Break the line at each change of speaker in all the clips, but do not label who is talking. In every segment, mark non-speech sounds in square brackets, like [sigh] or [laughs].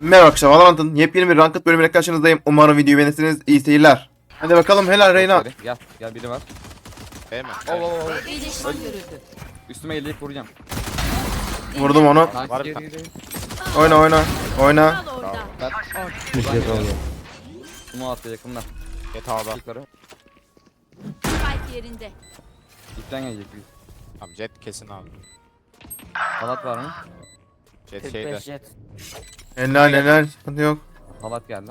Merhaba arkadaşlar Valorant'ın yepyeni bir Ranked bölümüyle karşınızdayım. Umarım videoyu beğenirsiniz. İyi seyirler. Hadi bakalım helal Reyna.
Gel gel biri var.
Değil mi?
Oo, oo. Üstüme eğilip vuracağım.
Vurdum onu.
Var bir tane.
Oyna oyna. Oyna.
Al orada.
Ben Bunu attı yakında.
Get A'da.
Yukarı.
Spike yerinde.
İpten gelecek büyük.
Tamam Jet kesin abi.
Halat var mı?
Jet şeyde.
Helal helal. Sıkıntı yok.
Halat geldi.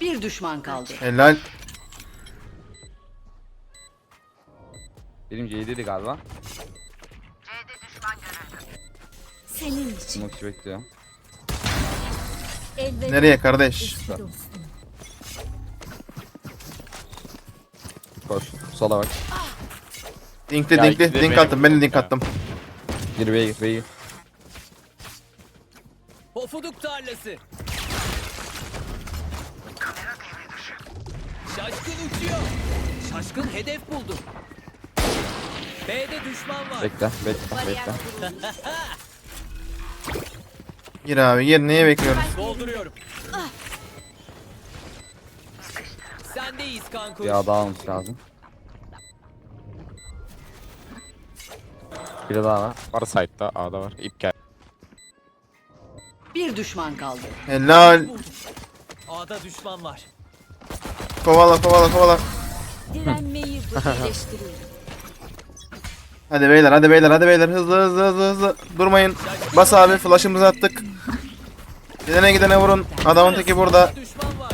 Bir düşman kaldı.
Helal.
Benim C'deydi galiba.
Senin için.
Smoke bekliyor.
Elveda.
Nereye kardeş?
eski dostum.
Koş. Sola bak.
Dinkli
Ya
dinkli.
ikide
Dink
benim
attım. Ben de dink
ya.
attım.
Gir B'ye gir B'ye gir.
Pofuduk tarlası. Şaşkın uçuyor. Şaşkın hedef buldu. B'de düşman var.
Bekle bekle bekle. [laughs]
Gir abi gir. Neye bekliyoruz?
Dolduruyorum. Sendeyiz kankuş.
Bir daha almış lazım. Biri daha var.
Var side'da A'da var. İp gel.
Bir düşman kaldı.
Helal.
A'da düşman var.
Kovala kovala kovala.
Direnmeyi [laughs] birleştiriyor.
Hadi beyler hadi beyler hadi beyler. Hızlı hızlı hızlı hızlı. Durmayın. Bas abi. Flash'ımızı attık. Gidene gidene vurun. Adamın teki burada.
Düşman var.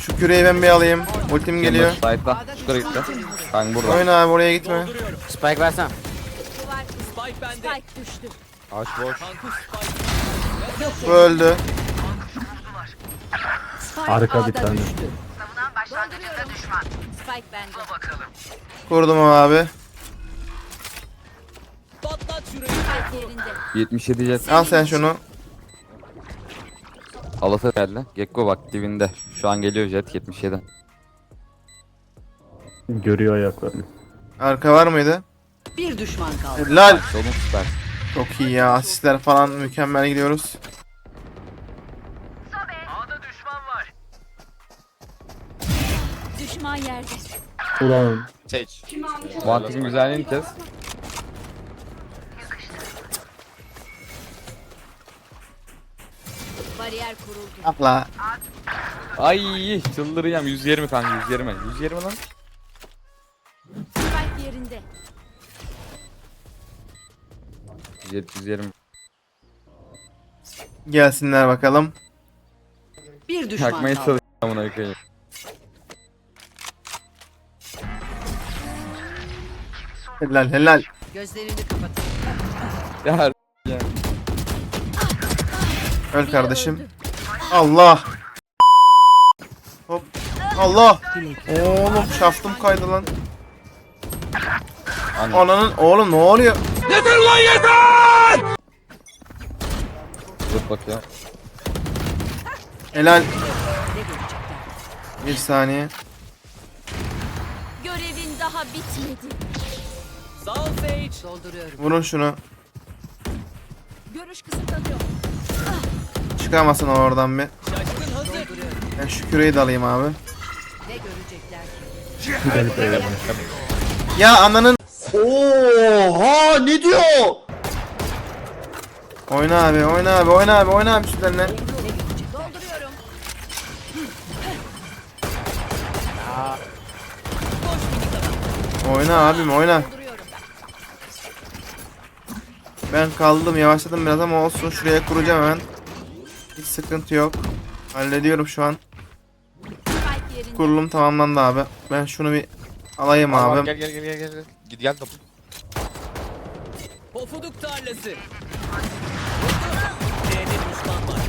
Şu küreği ben bir alayım. Ultim geliyor.
Side'da. Yukarı gitti. Kanka burada.
Oyna abi oraya gitme.
Spike versem.
Spike bende.
Spike düştü.
Ağaç boş.
Kankuş Spike.
Bu öldü.
Spike
Harika bir
A'da
tane.
düştü. Dolduruyorum. Spike bende.
Kurdum abi.
Patlat şurayı.
Spike yerinde.
77 jet.
Al sen şunu.
Halatı geldi. Gekko bak dibinde. Şu an geliyor jet 77.
Görüyor ayaklarını.
Arka var mıydı?
Bir düşman kaldı.
Helal.
Solun süper.
Çok iyi ya. Asistler falan mükemmel gidiyoruz.
A'da düşman var.
Düşman yerde.
Ulan
Sage.
Vantajın güzelliğini kes.
Bariyer kuruldu.
Abla.
Ay çıldıracağım 120 kanka 120. 120 lan.
Spike yerinde.
Jet 120.
Gelsinler bakalım.
Bir düşman
Yakmaya
kaldı.
çalışıyorum amına koyayım.
Helal helal.
Gözlerini kapatın.
Ya
Öl kardeşim. Allah. Hop. Allah. Oğlum şaftım kaydı lan. Ananın oğlum ne oluyor?
Dur bakıyor.
Helal. Bir saniye.
Görevin daha bitmedi.
Sağ ol Sage.
Dolduruyorum.
Vurun şunu.
Görüş kısıtlanıyor.
Çıkamasın o oradan bir.
Şaşkın hazır.
Ben şu küreği de alayım abi.
Ne görecekler ki?
Ya ananın.
Oha ne diyor?
Oyna abi oyna abi oyna abi oyna abi üstlerine.
Dolduruyorum.
Oyna abim oyna.
Dolduruyorum.
Ben kaldım yavaşladım biraz ama olsun şuraya kuracağım hemen. Hiç sıkıntı yok. Hallediyorum şu an.
Spike yerinde.
Kurulum tamamlandı abi. Ben şunu bir alayım
Var, var,
abi.
Gel gel gel gel gel. Git gel topu.
Pofuduk tarlası.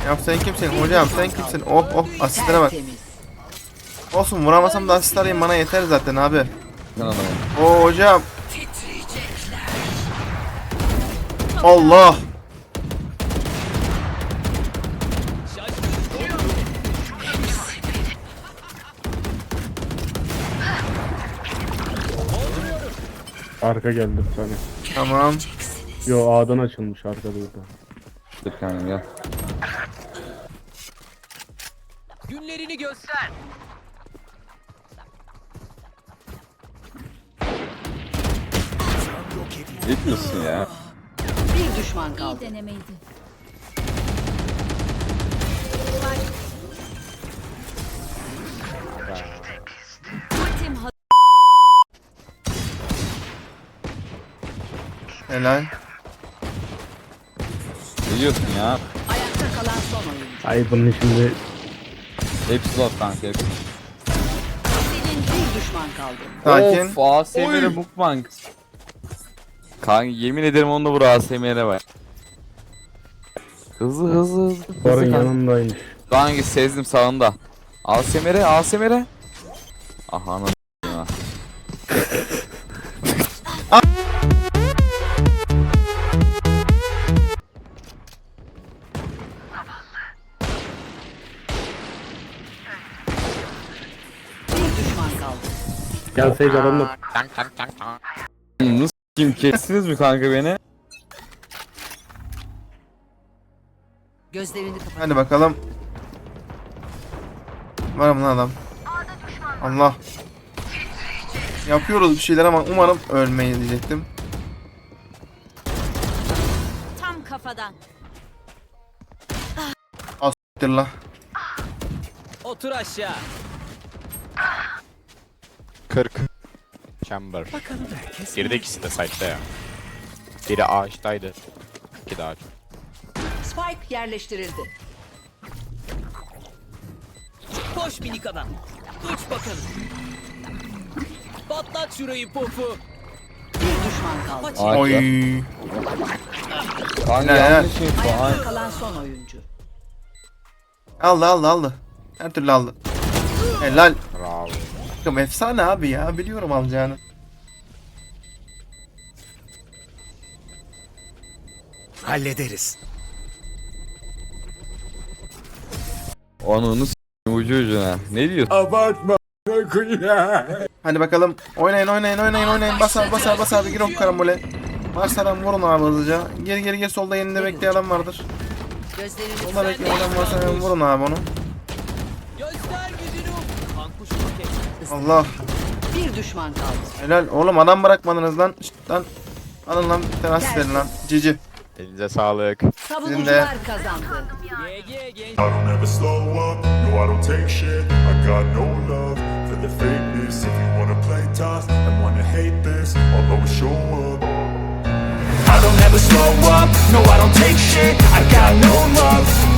Ya sen kimsin hocam sen kimsin? Oh oh asistlere bak. Olsun vuramasam da asist alayım bana yeter zaten abi. Oo hocam. Allah.
Arka geldi bir tane.
Tamam.
Yo A'dan açılmış arkada burada.
Dur kanka gel.
Günlerini göster.
Ne diyorsun ya?
Bir düşman
İyi
kaldı.
denemeydi.
Helal.
Ne diyorsun ya?
Ayakta kalan son oyuncu.
Ay bunun şimdi
Hepsi zor kanka hepsi.
Bir düşman kaldı.
Sakin.
Of ASMR mukbang. Kanka yemin ederim onu da vur ASMR'e bak. Hızlı hızlı hızlı.
Barın
hızlı kanka.
yanındaymış.
Kanka sezdim sağında. ASMR ASMR. Aha anam ya.
Gelseydi adamla
Tank tank tank tank.
Nasıl kim kestiniz mi kanka beni?
Gözlerini kapat.
Hadi bakalım. Var mı lan adam? Allah. Yapıyoruz bir şeyler ama umarım ölmeyiz diyecektim.
Tam kafadan.
Dur la.
Otur aşağı.
40. Chamber. Biri de ikisi de site'da ya. Biri ağaçtaydı. İki de ağaç.
Spike yerleştirildi.
Koş minik adam. Uç bakalım. Patlat şurayı pofu.
Bir düşman kaldı.
Ağaç
Oy.
ya. Kanka
Ne?
yanlış şey.
Ayakta kalan son oyuncu.
Aldı aldı aldı. Her türlü aldı. Helal.
Bravo.
Takım efsane abi ya. Biliyorum alacağını.
Hallederiz.
Onu s***im ucu ucuna. Ne diyorsun?
Hadi bakalım. Oynayın oynayın oynayın oynayın. Bas abi bas abi bas abi. Gir o karambole. Varsa adam vurun abi hızlıca. Gir gir gir solda yeninde bekleyen adam vardır. Solda bekleyen adam varsa hemen vurun abi onu.
Göster gücünü. Kankuş roket.
Allah.
bir düşman kaldı.
Helal. Oğlum adam bırakmadınız lan. Şşt lan. Alın lan bir tane asist verin lan. Cici.
Elinize sağlık.
Savunucular kazandı.
GG genç.
I don't ever slow up, no I don't take shit I got no love for the fakeness If you wanna play tough and wanna hate this I'll always show up I don't ever slow up, no I don't take shit I got no love